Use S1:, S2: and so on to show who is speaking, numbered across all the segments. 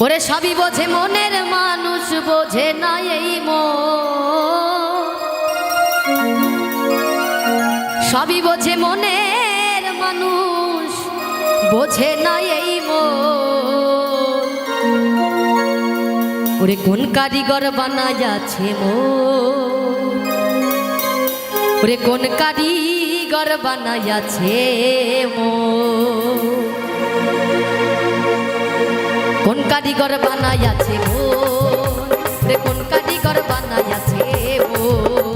S1: ওরে সবই বোঝে, মনের মানুষ বোঝে না এই সবই বোঝে, মনের মানুষ বোঝে না এই ওরে কোন কারিগর বানা যাচ্ছে মো ওরে কোন কারিগর বানা যাচ্ছে মো কারিগর বানাইয়াছে আছে বোন রে কোন কারিগর বানাইয়াছে আছে বোন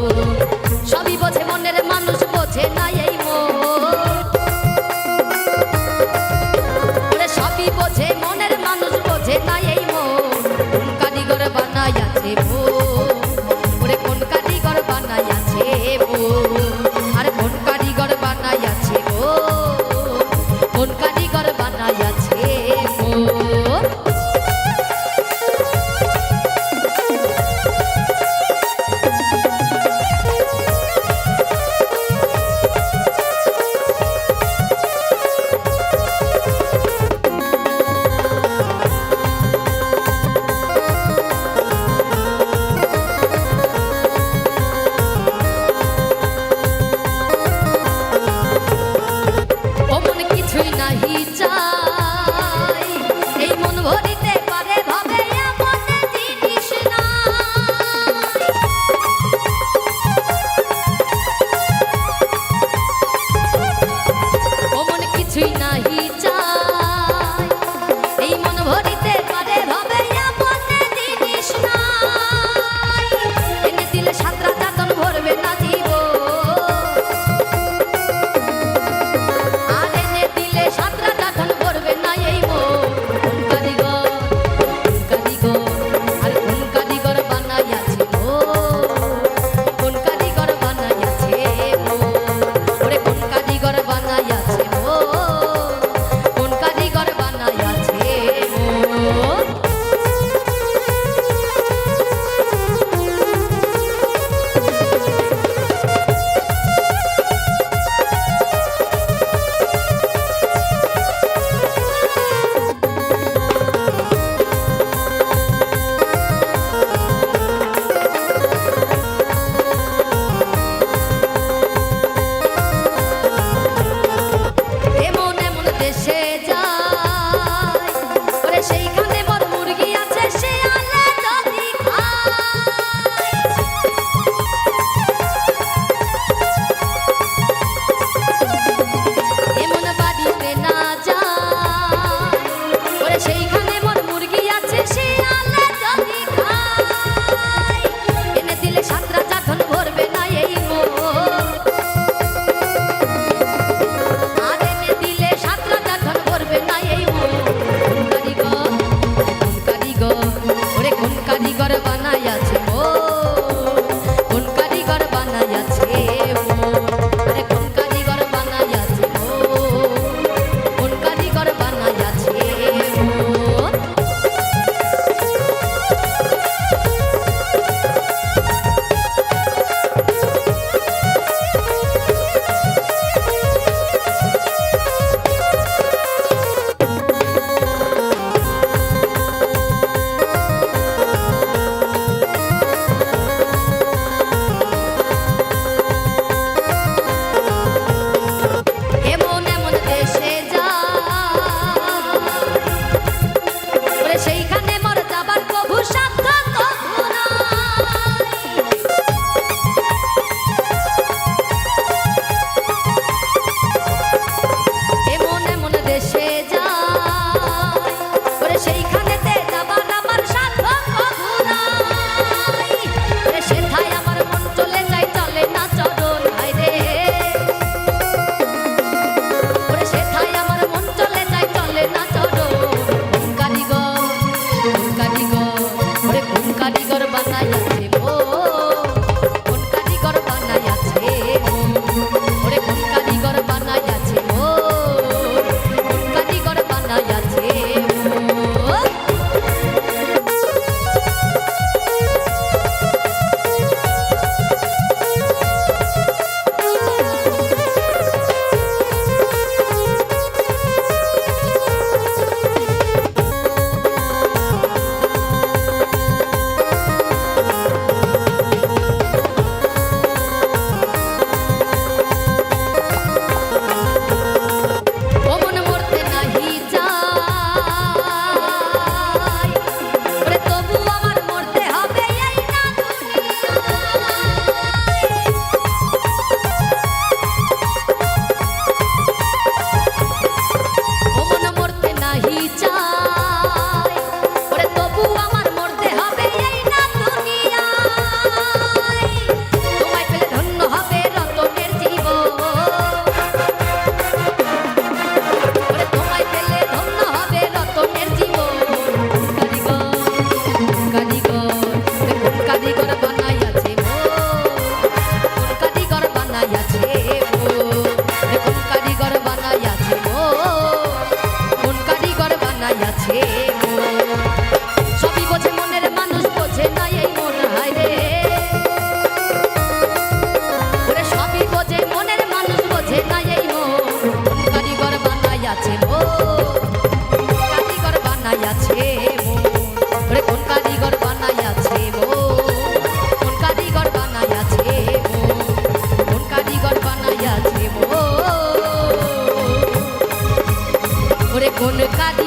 S1: guitar.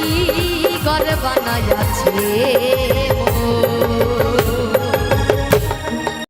S1: কারিগর বানাইয়াছে।